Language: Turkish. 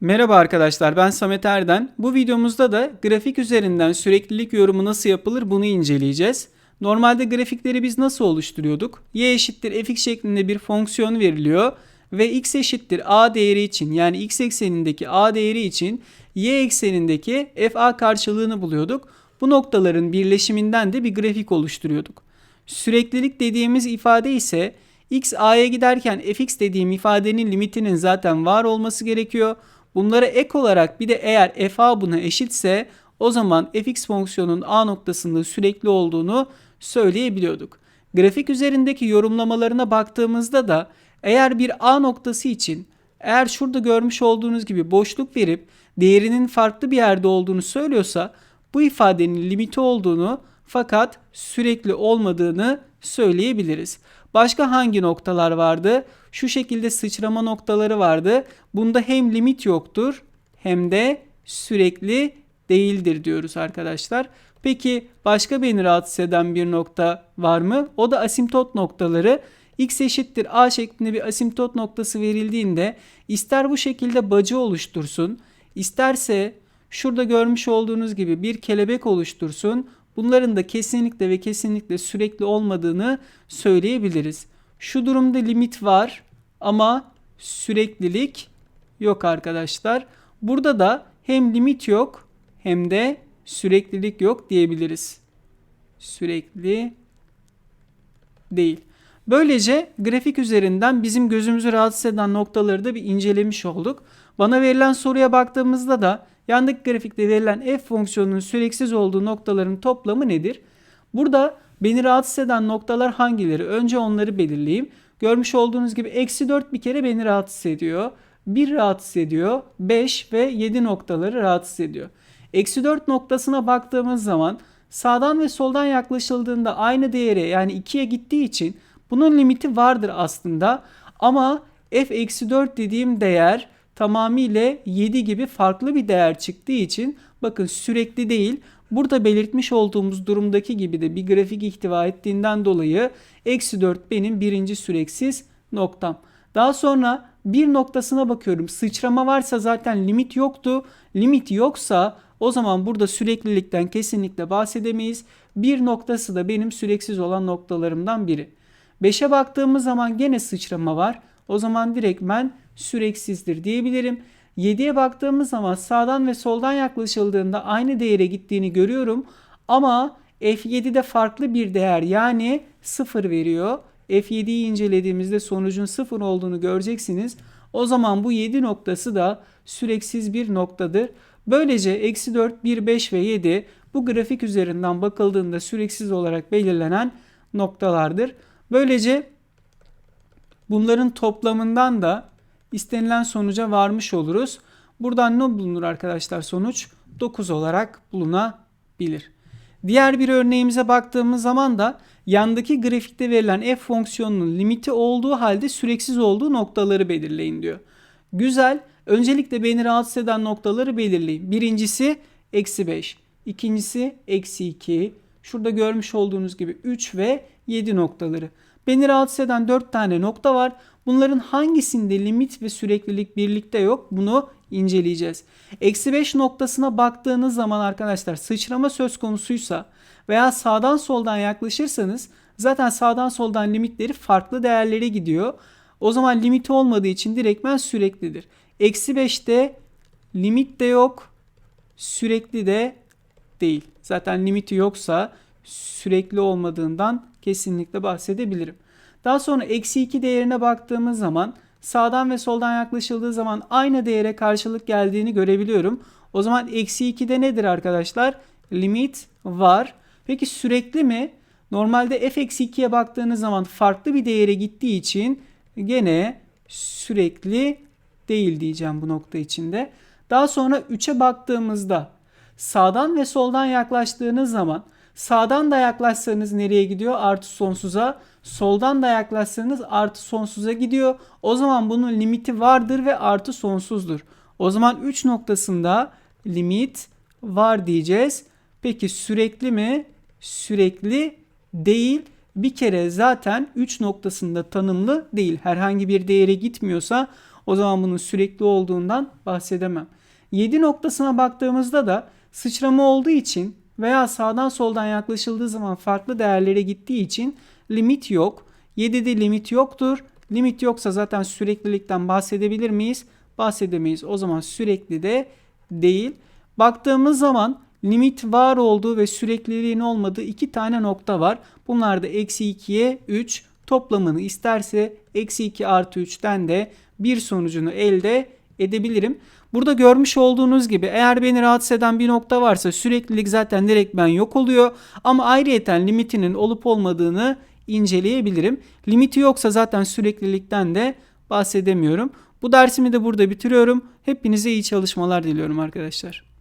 Merhaba arkadaşlar ben Samet Erden. Bu videomuzda da grafik üzerinden süreklilik yorumu nasıl yapılır bunu inceleyeceğiz. Normalde grafikleri biz nasıl oluşturuyorduk? y eşittir fx şeklinde bir fonksiyon veriliyor ve x eşittir a değeri için yani x eksenindeki a değeri için y eksenindeki fa karşılığını buluyorduk. Bu noktaların birleşiminden de bir grafik oluşturuyorduk. Süreklilik dediğimiz ifade ise x a'ya giderken fx dediğim ifadenin limitinin zaten var olması gerekiyor. Bunlara ek olarak bir de eğer fa buna eşitse o zaman fx fonksiyonun a noktasında sürekli olduğunu söyleyebiliyorduk. Grafik üzerindeki yorumlamalarına baktığımızda da eğer bir a noktası için eğer şurada görmüş olduğunuz gibi boşluk verip değerinin farklı bir yerde olduğunu söylüyorsa bu ifadenin limiti olduğunu fakat sürekli olmadığını söyleyebiliriz. Başka hangi noktalar vardı? Şu şekilde sıçrama noktaları vardı. Bunda hem limit yoktur hem de sürekli değildir diyoruz arkadaşlar. Peki başka beni rahatsız eden bir nokta var mı? O da asimtot noktaları. X eşittir A şeklinde bir asimtot noktası verildiğinde ister bu şekilde bacı oluştursun, isterse şurada görmüş olduğunuz gibi bir kelebek oluştursun. Bunların da kesinlikle ve kesinlikle sürekli olmadığını söyleyebiliriz. Şu durumda limit var ama süreklilik yok arkadaşlar. Burada da hem limit yok hem de süreklilik yok diyebiliriz. Sürekli değil. Böylece grafik üzerinden bizim gözümüzü rahatsız eden noktaları da bir incelemiş olduk. Bana verilen soruya baktığımızda da yandaki grafikte verilen f fonksiyonunun süreksiz olduğu noktaların toplamı nedir? Burada beni rahatsız eden noktalar hangileri? Önce onları belirleyeyim. Görmüş olduğunuz gibi eksi 4 bir kere beni rahatsız ediyor. 1 rahatsız ediyor. 5 ve 7 noktaları rahatsız ediyor. Eksi 4 noktasına baktığımız zaman sağdan ve soldan yaklaşıldığında aynı değere yani 2'ye gittiği için bunun limiti vardır aslında. Ama f eksi 4 dediğim değer tamamıyla 7 gibi farklı bir değer çıktığı için bakın sürekli değil burada belirtmiş olduğumuz durumdaki gibi de bir grafik ihtiva ettiğinden dolayı eksi 4 benim birinci süreksiz noktam. Daha sonra bir noktasına bakıyorum. Sıçrama varsa zaten limit yoktu. Limit yoksa o zaman burada süreklilikten kesinlikle bahsedemeyiz. Bir noktası da benim süreksiz olan noktalarımdan biri. 5'e baktığımız zaman gene sıçrama var. O zaman direktmen süreksizdir diyebilirim. 7'ye baktığımız zaman sağdan ve soldan yaklaşıldığında aynı değere gittiğini görüyorum. Ama F7'de farklı bir değer yani 0 veriyor. F7'yi incelediğimizde sonucun 0 olduğunu göreceksiniz. O zaman bu 7 noktası da süreksiz bir noktadır. Böylece eksi 4, 1, 5 ve 7 bu grafik üzerinden bakıldığında süreksiz olarak belirlenen noktalardır. Böylece bunların toplamından da istenilen sonuca varmış oluruz. Buradan ne bulunur arkadaşlar sonuç? 9 olarak bulunabilir. Diğer bir örneğimize baktığımız zaman da yandaki grafikte verilen f fonksiyonunun limiti olduğu halde süreksiz olduğu noktaları belirleyin diyor. Güzel. Öncelikle beni rahatsız eden noktaları belirleyin. Birincisi eksi 5. İkincisi eksi 2. Şurada görmüş olduğunuz gibi 3 ve 7 noktaları. Beni rahatsız eden 4 tane nokta var. Bunların hangisinde limit ve süreklilik birlikte yok bunu inceleyeceğiz. Eksi 5 noktasına baktığınız zaman arkadaşlar sıçrama söz konusuysa veya sağdan soldan yaklaşırsanız zaten sağdan soldan limitleri farklı değerlere gidiyor. O zaman limiti olmadığı için direktmen süreklidir. Eksi 5'te limit de yok sürekli de değil. Zaten limiti yoksa sürekli olmadığından kesinlikle bahsedebilirim. Daha sonra eksi 2 değerine baktığımız zaman sağdan ve soldan yaklaşıldığı zaman aynı değere karşılık geldiğini görebiliyorum. O zaman eksi 2'de nedir arkadaşlar? Limit var. Peki sürekli mi? Normalde f eksi 2'ye baktığınız zaman farklı bir değere gittiği için gene sürekli değil diyeceğim bu nokta içinde. Daha sonra 3'e baktığımızda sağdan ve soldan yaklaştığınız zaman sağdan da yaklaşsanız nereye gidiyor? Artı sonsuza. Soldan da yaklaşsanız artı sonsuza gidiyor. O zaman bunun limiti vardır ve artı sonsuzdur. O zaman 3 noktasında limit var diyeceğiz. Peki sürekli mi? Sürekli değil. Bir kere zaten 3 noktasında tanımlı değil. Herhangi bir değere gitmiyorsa O zaman bunun sürekli olduğundan bahsedemem. 7 noktasına baktığımızda da sıçrama olduğu için veya sağdan soldan yaklaşıldığı zaman farklı değerlere gittiği için limit yok. 7'de limit yoktur. Limit yoksa zaten süreklilikten bahsedebilir miyiz? Bahsedemeyiz. O zaman sürekli de değil. Baktığımız zaman limit var olduğu ve sürekliliğin olmadığı iki tane nokta var. Bunlar da eksi 2'ye 3 toplamını isterse eksi 2 artı 3'ten de bir sonucunu elde edebilirim. Burada görmüş olduğunuz gibi eğer beni rahatsız eden bir nokta varsa süreklilik zaten direkt ben yok oluyor. Ama ayrıyeten limitinin olup olmadığını inceleyebilirim. Limiti yoksa zaten süreklilikten de bahsedemiyorum. Bu dersimi de burada bitiriyorum. Hepinize iyi çalışmalar diliyorum arkadaşlar.